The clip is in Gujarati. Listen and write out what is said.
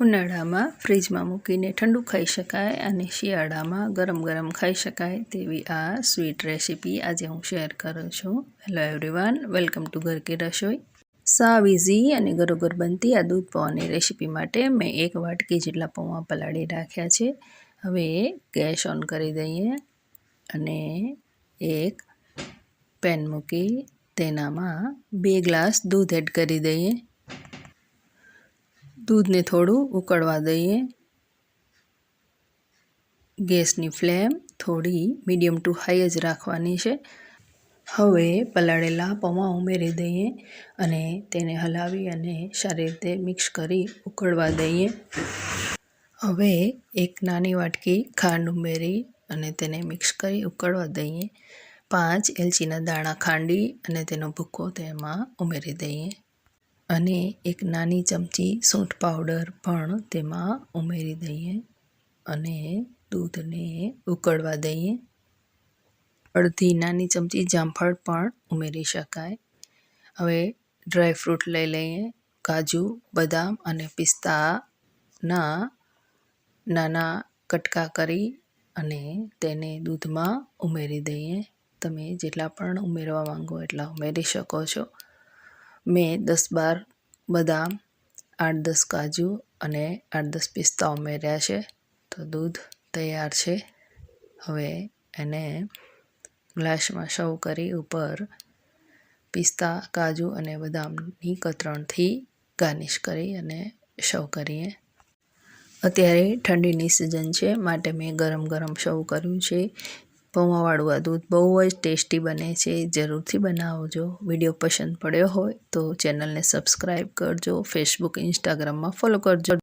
ઉનાળામાં ફ્રીજમાં મૂકીને ઠંડુ ખાઈ શકાય અને શિયાળામાં ગરમ ગરમ ખાઈ શકાય તેવી આ સ્વીટ રેસીપી આજે હું શેર કરું છું. હેલો એવરીવન વેલકમ ટુ ઘર કે રસોઈ. સાવ ઇઝી અને ગરોગર બનતી આ દૂધ પૌવાની રેસીપી માટે મેં એક વાટકી જેટલા પૌવા પલાળી રાખ્યા છે. હવે ગેસ ઓન કરી દઈએ અને એક પેન મૂકી તેનામાં બે ગ્લાસ દૂધ એડ કરી દઈએ. દૂધને થોડું ઉકળવા દઈએ. ગેસની ફ્લેમ થોડી મીડિયમ ટુ હાઈ જ રાખવાની છે. હવે પલાળેલા પૌવા ઉમેરી દઈએ અને તેને હલાવી અને સારી રીતે મિક્સ કરી ઉકળવા દઈએ. હવે એક નાની વાટકી ખાંડ ઉમેરી અને તેને મિક્સ કરી ઉકળવા દઈએ. પાંચ એલચીના દાણા ખાંડી અને તેનો ભૂકો તેમાં ઉમેરી દઈએ. અને એક નાની ચમચી સૂંઠ પાવડર પણ તેમાં ઉમેરી દઈએ અને દૂધને ઉકળવા દઈએ. અડધી નાની ચમચી જામફળ પણ ઉમેરી શકાય. હવે ડ્રાયફ્રૂટ લઈ લઈએ. કાજુ, બદામ અને પિસ્તાના નાના કટકા કરી અને તેને દૂધમાં ઉમેરી દઈએ. તમે જેટલા પણ ઉમેરવા માંગો એટલા ઉમેરી શકો છો. મેં દસ બાર બદામ, આઠ દસ કાજુ અને આઠ દસ પિસ્તા ઉમેર્યા છે. તો દૂધ તૈયાર છે. હવે એને ગ્લાસમાં સર્વ કરી ઉપર પિસ્તા, કાજુ અને બદામની કતરણથી ગાર્નિશ કરી અને સર્વ કરીએ. અત્યારે ઠંડીની સિઝન છે, માટે મેં ગરમ ગરમ સર્વ કર્યું છે. પૌવાવાળું આ દૂધ બહુ જ ટેસ્ટી બને છે. જરૂરથી બનાવજો. વીડિયો પસંદ પડ્યો હોય તો ચેનલને સબસ્ક્રાઈબ કરજો. ફેસબુક, ઇન્સ્ટાગ્રામમાં ફોલો કરજો.